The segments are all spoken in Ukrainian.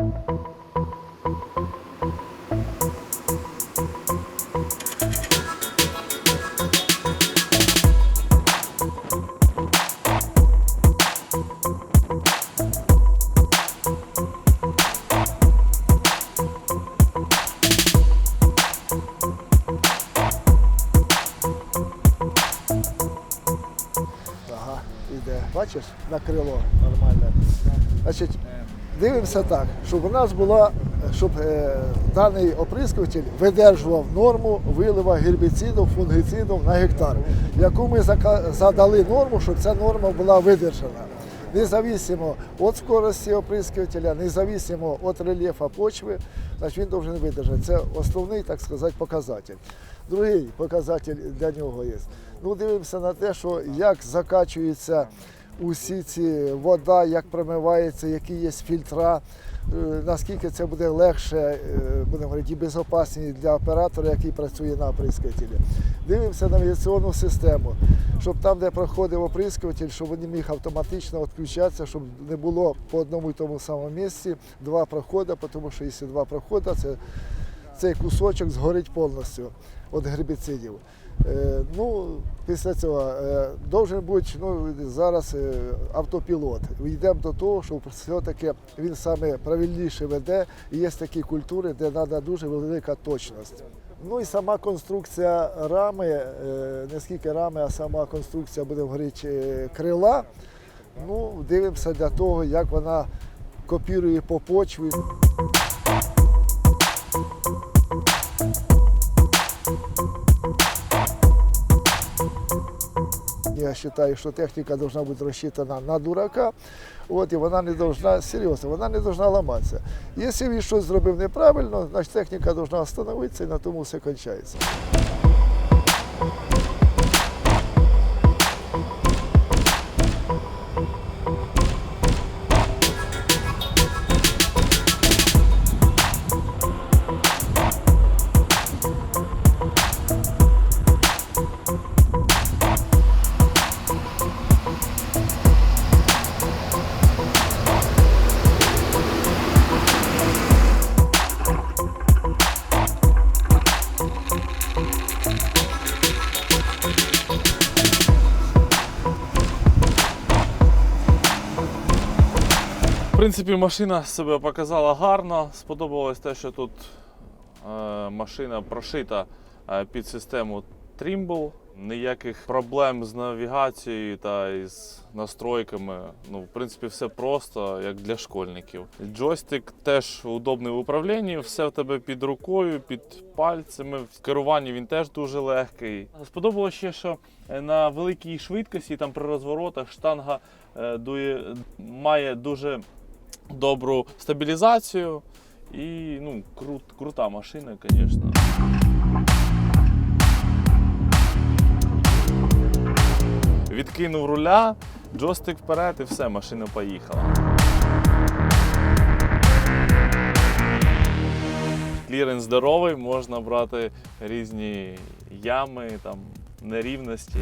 Ага, іде. Бачиш, на крило нормальне. Значить, дивимося так, щоб у нас була, щоб е, даний оприскуватель видержував норму вилива гербіцидів, фунгіцидів на гектар, яку ми задали норму, щоб ця норма була видержана. Независимо від скорості оприскувателя, независимо від рельєфа почви, значить він повинен видержати. Це основний, так сказати, показатель. Другий показатель для нього є. Ну, дивимося на те, що як закачується усі ці вода, як промивається, які є фільтра, е, наскільки це буде легше, е, будемо говорити, і безпечніше для оператора, який працює на оприскувателі. Дивимося навігаційну систему, щоб там, де проходив оприскуватель, щоб він міг автоматично відключатися, щоб не було по одному і тому самому місці два проходи, тому що якщо два проходи, це цей кусочок згорить повністю від гербіцидів. Е, ну, після цього е, должен бути ну, зараз е, автопілот. Йдемо до того, що все-таки він саме правильніше веде. І є такі культури, де треба дуже велика точність. Ну і сама конструкція рами, не скільки рами, а сама конструкція, будемо говорити, крила. Ну, дивимося для того, як вона копірує по почві. Я вважаю, що техніка должна бути розчитана на дурака, от, і вона не должна, серйозно, вона не повинна ламатися. Якщо він щось зробив неправильно, значить техніка повинна встановитися і на тому все кончається. Принципі, машина себе показала гарно. Сподобалось те, що тут е, машина прошита е, під систему Trimble. Ніяких проблем з навігацією та із настройками. Ну, в принципі, все просто, як для школьників. Джойстик теж удобний в управлінні, все в тебе під рукою, під пальцями. В керуванні він теж дуже легкий. Сподобалося ще, що е, на великій швидкості, там при розворотах, штанга дує, має дуже добру стабілізацію. І ну, крут, крута машина, звісно. Відкинув руля, джойстик вперед і все, машина поїхала. Кліренс здоровий, можна брати різні ями, там, нерівності.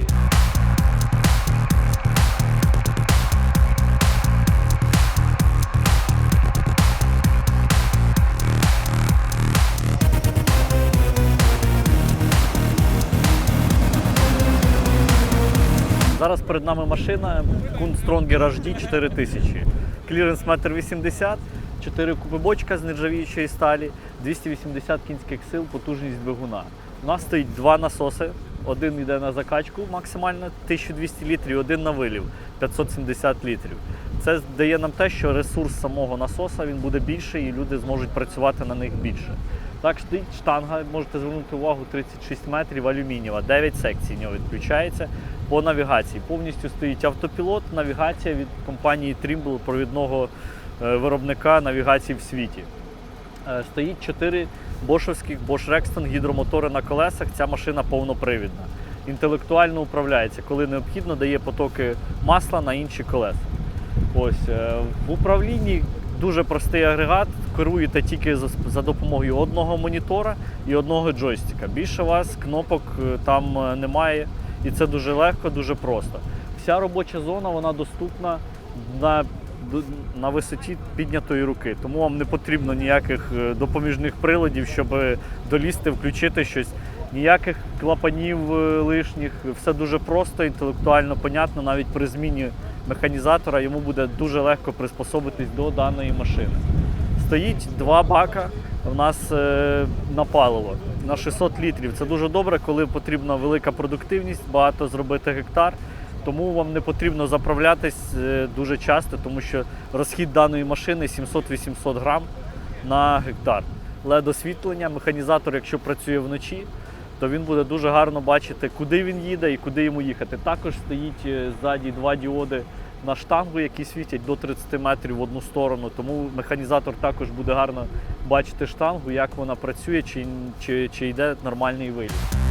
Зараз перед нами машина Kuhn Stronger HD 4000. Кліренс 1,80 м, 4 купи бочка з нержавіючої сталі, 280 кінських сил, потужність двигуна. У нас стоїть два насоси. Один йде на закачку максимально 1200 літрів, один на вилів 570 літрів. Це дає нам те, що ресурс самого насоса він буде більший і люди зможуть працювати на них більше. Так, стоїть штанга, можете звернути увагу, 36 метрів алюмінієва, 9 секцій нього відключається по навігації. Повністю стоїть автопілот, навігація від компанії Trimble, провідного е, виробника навігації в світі. Е, Стоїть 4 бошовських Bosch Rexton гідромотори на колесах. Ця машина повнопривідна. Інтелектуально управляється, коли необхідно, дає потоки масла на інші колеса. Ось е, в управлінні дуже простий агрегат. Керуєте тільки за, допомогою одного монітора і одного джойстика. Більше у вас кнопок там немає, і це дуже легко, дуже просто. Вся робоча зона вона доступна на на висоті піднятої руки. Тому вам не потрібно ніяких е, допоміжних приладів, щоб долізти, включити щось. Ніяких клапанів е, лишніх, все дуже просто, інтелектуально понятно. Навіть при зміні механізатора йому буде дуже легко приспособитись до даної машини. Стоїть два бака у нас е, на паливо на 600 літрів. Це дуже добре, коли потрібна велика продуктивність, багато зробити гектар. Тому вам не потрібно заправлятись е, дуже часто, тому що розхід даної машини 700-800 грам на гектар. led освітлення, механізатор, якщо працює вночі, то він буде дуже гарно бачити, куди він їде і куди йому їхати. Також стоїть е, ззаді два діоди на штангу, які світять до 30 метрів в одну сторону. Тому механізатор також буде гарно бачити штангу, як вона працює, чи, чи, чи йде нормальний виліт.